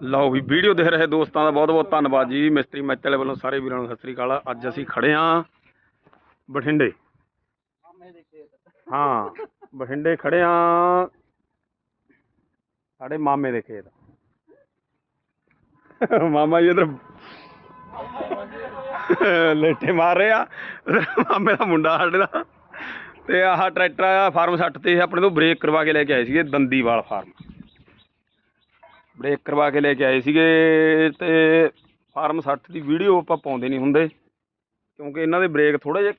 ਲਓ ਵੀ ਵੀਡੀਓ ਦੇਖ ਰਹੇ ਦੋਸਤਾਂ ਦਾ ਬਹੁਤ ਬਹੁਤ ਧੰਨਵਾਦ ਜੀ, ਮਿਸਤਰੀ ਮੈਚ ਵਾਲੇ ਵੱਲੋਂ ਸਾਰੇ ਵੀਰਾਂ ਨੂੰ ਸਤਿ ਸ੍ਰੀ ਅਕਾਲ। ਅੱਜ ਅਸੀਂ ਖੜੇ ਆਂ ਬਠਿੰਡੇ। ਹਾਂ, ਬਠਿੰਡੇ ਖੜੇ ਆਂ ਸਾਡੇ ਮਾਮੇ ਦੇ ਖੇਤ। ਮਾਮਾ ਜੀ ਇਧਰ ਲੇਟੇ ਮਾਰ ਰਹੇ ਆ, ਮਾਮੇ ਦਾ ਮੁੰਡਾ ਸਾਡੇ ਦਾ। ਤੇ ਆਹ ਟਰੈਕਟਰ ਆ, ਫਾਰਮ 60 ਤੇ ਆਪਣੇ ਤੋਂ ਬ੍ਰੇਕ ਕਰਵਾ ਕੇ ਲੈ ਕੇ ਆਏ ਸੀਗੇ ਦੰਦੀਵਾਲ ਫਾਰਮ। ਬ੍ਰੇਕ ਕਰਵਾ ਕੇ ਲੈ ਕੇ ਆਏ ਸੀਗੇ ਤੇ ਫਾਰਮ 60 ਦੀ ਵੀਡੀਓ ਆਪਾਂ ਪਾਉਂਦੇ ਨਹੀਂ ਹੁੰਦੇ, ਕਿਉਂਕਿ ਇਹਨਾਂ ਦੇ ਬ੍ਰੇਕ ਥੋੜੇ ਜਿਹਾ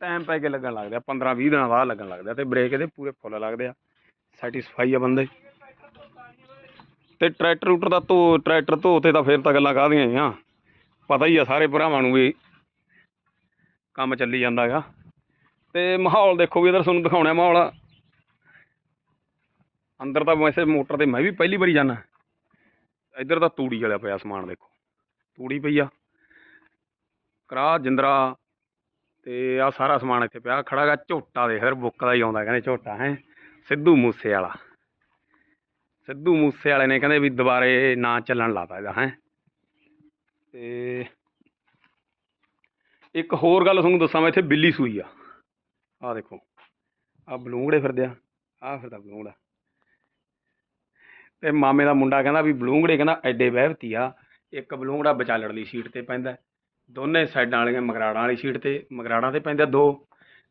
ਟਾਈਮ ਪੈ ਕੇ ਲੱਗਣ ਲੱਗਦੇ ਆ 15 20 ਦਿਨਾਂ ਬਾਅਦ ਲੱਗਣ ਲੱਗਦੇ ਆ ਤੇ ਬ੍ਰੇਕ ਇਹਦੇ ਪੂਰੇ ਫੁੱਲ ਲੱਗਦੇ ਆ ਸੈਟੀਸਫਾਈ ਆ ਬੰਦੇ। ਤੇ ਟਰੈਕਟਰ ਰੂਟਰ ਦਾ ਧੋ ਟਰੈਕਟਰ ਧੋਤੇ ਤਾਂ ਫੇਰ ਤਾਂ ਗੱਲਾਂ ਕਾਹਦੀਆਂ ਹੀ ਆ, ਪਤਾ ਹੀ ਆ ਸਾਰੇ ਭਰਾਵਾਂ ਨੂੰ ਵੀ ਕੰਮ ਚੱਲੀ ਜਾਂਦਾ ਹੈਗਾ। ਤੇ ਮਾਹੌਲ ਦੇਖੋ ਵੀ ਇਧਰ ਤੁਹਾਨੂੰ ਦਿਖਾਉਣਾ ਮਾਹੌਲ ਅੰਦਰ ਤਾਂ ਵੈਸੇ ਮੋਟਰ ਤੇ ਮੈਂ ਵੀ ਪਹਿਲੀ ਵਾਰੀ ਜਾਣਾ ਇੱਧਰ ਦਾ ਤੂੜੀ ਵਾਲਾ ਪਿਆ ਸਮਾਨ ਦੇਖੋ। ਤੂੜੀ ਪਈ ਆ। ਕਰਾ ਜਿੰਦਰਾ। ਤੇ ਆ ਸਾਰਾ ਸਮਾਨ ਇੱਥੇ ਪਿਆ। ਖੜਾਗਾ ਝੋਟਾ ਦੇਖ ਫਿਰ ਬੁੱਕ ਦਾ ਹੀ ਆਉਂਦਾ ਕਹਿੰਦੇ ਝੋਟਾ, ਹੈ। ਸਿੱਧੂ ਮੂਸੇ ਵਾਲਾ ਸਿੱਧੂ ਮੂਸੇ ਵਾਲੇ ਨੇ ਕਹਿੰਦੇ ਵੀ ਦੁਬਾਰੇ ਨਾ ਚੱਲਣ ਲਾਤਾ ਇਹਦਾ, ਹੈ। ਤੇ ਇੱਕ ਹੋਰ ਗੱਲ ਤੁਹਾਨੂੰ ਦੱਸਾਂ ਮੈਂ, ਇੱਥੇ ਬਿੱਲੀ ਸੂਈ ਆ। ਆ ਦੇਖੋ। ਆ ਬਲੂੰਗੜੇ ਫਿਰਦੇ ਆ। ਆ ਫਿਰਦਾ ਬਲੂੰਗੜਾ। ਤੇ ਮਾਮੇ ਦਾ ਮੁੰਡਾ ਕਹਿੰਦਾ ਵੀ ਬਲੂੰਗੜੇ ਕਹਿੰਦਾ ਐਡੇ ਵਹਿਵਤੀ ਆ, ਇੱਕ ਬਲੂੰਗੜਾ ਵਿਚਾਲੜ ਦੀ ਸੀਟ ਤੇ ਪੈਂਦਾ। ਦੋਨੇ ਸਾਈਡਾਂ ਵਾਲੀਆਂ ਮਗਰਾੜਾਂ ਵਾਲੀ ਸੀਟ ਤੇ ਮਗਰਾੜਾਂ ਤੇ ਪੈਂਦਾ ਦੋ।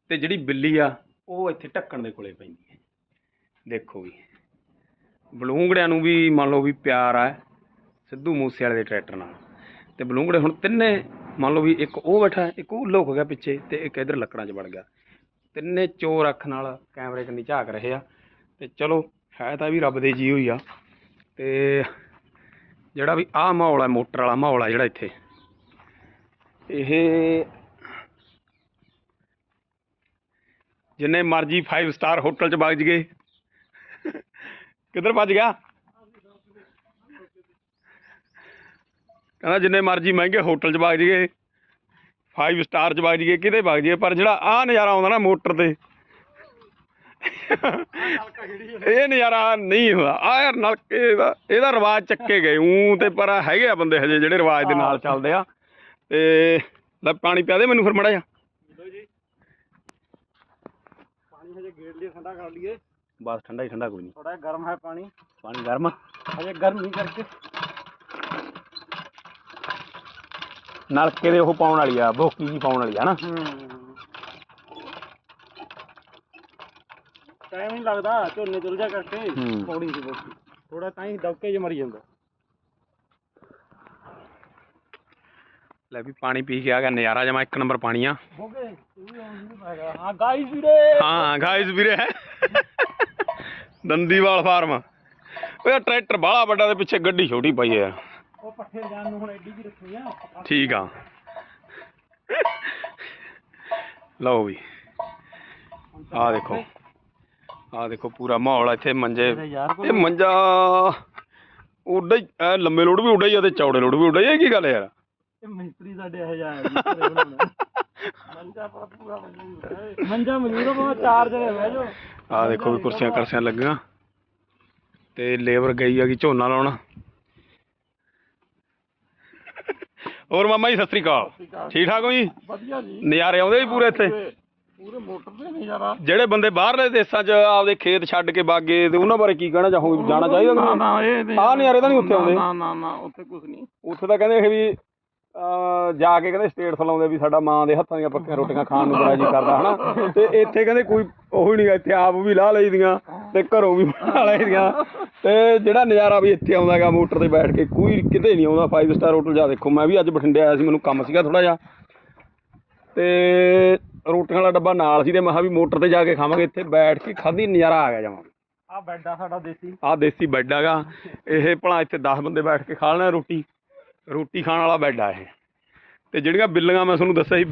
ਤੇ ਜਿਹੜੀ ਬਿੱਲੀ ਆ, ਉਹ ਇੱਥੇ ਢੱਕਣ ਦੇ ਕੋਲੇ ਪੈਂਦੀ ਹੈ। ਦੇਖੋ ਵੀ, ਬਲੂੰਗੜਿਆਂ ਨੂੰ ਵੀ ਮੰਨ ਲਓ ਵੀ ਪਿਆਰ ਆ, ਸਿੱਧੂ ਮੂਸੇ ਵਾਲੇ ਦੇ ਟਰੈਕਟਰ ਨਾਲ। ਤੇ ਬਲੂੰਗੜੇ ਹੁਣ ਤਿੰਨੇ, ਮੰਨ ਲਓ ਵੀ ਇੱਕ ਉਹ ਬੈਠਾ, ਇੱਕ ਉਹ ਲੁਕ ਗਿਆ ਪਿੱਛੇ ਤੇ ਇੱਕ ਇਧਰ ਲੱਕੜਾਂ 'ਚ ਵੜ ਗਿਆ। ਤਿੰਨੇ ਚੋਰ ਅੱਖ ਨਾਲ ਕੈਮਰੇ ਕੰਨੀ ਝਾਕ ਰਹੇ ਆ। ਤੇ ਚਲੋ ਹੈ ਤਾਂ ਵੀ ਰੱਬ ਦੇ ਜੀ ਹੋਈ ਆ। ਤੇ ਜਿਹੜਾ ਵੀ ਆਹ ਮਾਹੌਲ ਹੈ ਮੋਟਰ ਵਾਲਾ ਮਾਹੌਲ ਆ ਜਿਹੜਾ ਇੱਥੇ। ਇਹ ਜਿੰਨੇ ਮਰਜ਼ੀ 5 ਸਟਾਰ ਹੋਟਲ 'ਚ ਵਗ ਜਗੇ ਕਿੱਧਰ ਭੱਜ ਗਿਆ? ਕਹਿੰਦਾ ਜਿੰਨੇ ਮਰਜ਼ੀ ਮਹਿੰਗੇ ਹੋਟਲ 'ਚ ਵਗ ਜਗੇ 5 ਸਟਾਰ 'ਚ ਵਗ ਜਗੇ ਕਿਤੇ ਵਗ ਜਗੇ ਪਰ ਜਿਹੜਾ ਆਹ ਨਜ਼ਾਰਾ ਆਉਂਦਾ ਨਾ ਮੋਟਰ ਤੇ ਇਹ ਨਜ਼ਾਰਾ ਨਹੀਂ ਹੁੰਦਾ। ਆ ਯਾਰ ਨਲਕੇ ਦਾ ਇਹਦਾ ਰਿਵਾਜ ਚੱਕੇ ਗਏ। ਉਂ ਤੇ ਪਰ ਹੈਗੇ ਆ ਬੰਦੇ ਹਜੇ ਜਿਹੜੇ ਰਿਵਾਜ ਦੇ ਨਾਲ ਚੱਲਦੇ ਆ। ਤੇ ਲੈ ਪਾਣੀ ਪਿਆ ਦੇ ਮੈਨੂੰ ਫਿਰ ਮੜਾ ਜਾ। ਪਾਣੀ ਹਜੇ ਗੇੜ ਲਈ ਠੰਡਾ ਕਰ ਲਈਏ। ਬਸ ਠੰਡਾ ਹੀ ਠੰਡਾ ਕੋਈ ਨਹੀਂ। ਥੋੜਾ ਗਰਮ ਹੈ ਪਾਣੀ। ਪਾਣੀ ਗਰਮ ਹਜੇ ਗਰਮੀ ਕਰਕੇ। ਨਲਕੇ ਦੇ ਉਹ ਪਾਉਣ ਵਾਲੀ ਆ ਭੋਕੀ ਜੀ ਪਾਉਣ ਵਾਲੀ ਆ ਨਾ ਹੂੰ ਟਾਈਮ ਨਹੀਂ ਲੱਗਦਾ ਝੋਨੇ ਚੁੱਲ ਜਾ ਕਰਕੇ ਹੂੰ। ਪੌੜੀ ਸੀ ਬੋਕੀ ਥੋੜਾ ਤਾਂ ਹੀ ਦਬਕੇ ਜੇ ਮਰੀ ਜਾਂਦਾ। ਲੈ ਵੀ ਪਾਣੀ ਪੀ ਕੇ ਆ ਗਿਆ ਨਜ਼ਾਰਾ ਜਮਾ ਇੱਕ ਨੰਬਰ ਪਾਣੀ ਆ ਹਾਂ ਗਾਈਸ ਵੀਰੇ। ਹਾਂ ਗਾਇਸ ਵੀਰੇ। ਦੰਦੀਵਾਲ ਫਾਰਮ। ਉਹ ਟਰੈਕਟਰ ਬਾਹਲਾ ਵੱਡਾ ਤੇ ਪਿੱਛੇ ਗੱਡੀ ਛੋਟੀ ਪਈ ਹੈ ਉਹ ਪੱਠੇ ਜਾਣ ਨੂੰ ਹੁਣ ਐਡੀ ਜੀ ਰੱਖੀ ਆ। ਠੀਕ ਆ। ਲਓ ਵੀ। ਆ ਦੇਖੋ। ਆ ਦੇਖੋ ਪੂਰਾ ਮਾਹੌਲ ਆ ਇੱਥੇ ਮੰਜੇ ਇਹ ਮੰਜਾ ਉੱਡਾ ਹੀ ਐ ਲੰਮੇ ਲੋਡ ਵੀ ਉੱਡਾ ਹੀ ਆ ਤੇ ਚੌੜੇ ਲੋਡ ਵੀ ਉੱਡਾ ਹੀ ਆ, ਇਹ ਕੀ ਗੱਲ ਯਾਰ? ਇਹ ਮਿਸਤਰੀ ਸਾਡੇ ਇਹ ਜਾ ਮੰਜਾ ਪਰ ਮਜ਼ਦੂਰ ਮੰਜਾ ਮਜ਼ਦੂਰ ਬਹੁਤ ਚਾਰ ਜਣੇ ਬਹਿ ਜਾਓ। ਆ ਦੇਖੋ ਵੀ ਕੁਰਸੀਆਂ ਕਰਸੀਆਂ ਲੱਗੀਆਂ। ਤੇ ਲੇਬਰ ਗਈ ਹੈਗੀ ਝੋਨਾ ਲਾਉਣ। ਹੋਰ ਮਾਮਾ ਜੀ ਸਤਿ ਸ੍ਰੀ ਅਕਾਲ। ਠੀਕ ਠਾਕ ਹੋ ਜੀ? ਵਧੀਆ ਜੀ। ਨਜ਼ਾਰੇ ਆਉਂਦੇ ਜੀ ਪੂਰੇ ਇੱਥੇ? ਪੂਰੇ ਮੋਟਰ ਤੇ ਨਜ਼ਾਰਾ। ਜਿਹੜੇ ਬੰਦੇ ਬਾਹਰਲੇ ਦੇਸ਼ਾਂ 'ਚ ਆਪਦੇ ਖੇਤ ਛੱਡ ਕੇ ਬਾਗੇ ਤੇ ਉਹਨਾਂ ਬਾਰੇ ਕੀ ਕਹਿਣਾ ਚਾਹੋਗੇ ਜਾਣਾ ਚਾਹੀਦਾ ਨਾ ਨਾ ਇਹ ਨਹੀਂ ਆਹ ਨਜ਼ਾਰੇ ਤਾਂ ਨਹੀਂ ਉੱਥੇ ਆਉਂਦੇ। ਨਾ ਨਾ ਨਾ ਉੱਥੇ ਕੁਝ ਨਹੀਂ। ਉੱਥੇ ਤਾਂ ਕਹਿੰਦੇ ਇਹ ਵੀ ਅਹ, ਜਾ ਕੇ ਕਹਿੰਦੇ ਸਟੇਟਸ ਲਾਉਂਦੇ ਵੀ ਸਾਡਾ ਮਾਂ ਦੇ ਹੱਥਾਂ ਦੀਆਂ ਪੱਕੀਆਂ ਰੋਟੀਆਂ ਖਾਣ ਨੂੰ ਬੜਾ ਜੀ ਕਰਦਾ ਹਨਾ? ਤੇ ਇੱਥੇ ਕਹਿੰਦੇ ਕੋਈ ਉਹ ਨਹੀਂ ਇੱਥੇ ਆਪ ਵੀ ਲਾ ਲਈਦੀਆਂ ਤੇ ਘਰੋਂ ਵੀ ਬਣਾ ਲਈਦੀਆਂ। ਤੇ ਜਿਹੜਾ ਨਜ਼ਾਰਾ ਵੀ ਇੱਥੇ ਆਉਂਦਾ ਹੈਗਾ ਮੋਟਰ ਤੇ ਬੈਠ ਕੇ ਕੋਈ ਕਿਤੇ ਨਹੀਂ ਆਉਂਦਾ 5 ਸਟਾਰ ਹੋਟਲ ਜਾ ਦੇਖੋ ਮੈਂ ਵੀ ਅੱਜ ਬਠਿੰਡੇ ਆਇਆ ਸੀ ਮੈਨੂੰ ਕੰਮ ਸੀਗਾ ਥੋੜਾ ਜਿਹਾ। ਤੇ ਰੋਟੀਆਂ ਵਾਲਾ ਡੱਬਾ ਨਾਲ ਸੀ ਤੇ ਮੈਂ ਕਿਹਾ ਵੀ ਮੋਟਰ ਤੇ ਜਾ ਕੇ ਖਾਵਾਂਗੇ ਇੱਥੇ ਬੈਠ ਕੇ ਖਾਧੀ ਨਜ਼ਾਰਾ ਆ ਗਿਆ ਜਮਾਂ। ਆ ਬੈੱਡ ਆ ਸਾਡਾ ਦੇਸੀ। ਆਹ ਦੇਸੀ ਬੈੱਡ ਹੈਗਾ। ਇਹ ਭਲਾ ਇੱਥੇ 10 ਬੰਦੇ ਬੈਠ ਕੇ ਖਾ ਲੈਣਾ ਰੋਟੀ। ਰੋਟੀ ਖਾਣ ਵਾਲਾ ਬੈੱਡ ਆ ਇਹ। ਤੇ ਜਿਹੜੀਆਂ ਬਿੱਲੀਆਂ ਮੈਂ ਤੁਹਾਨੂੰ ਦੱਸਿਆ ਸੀ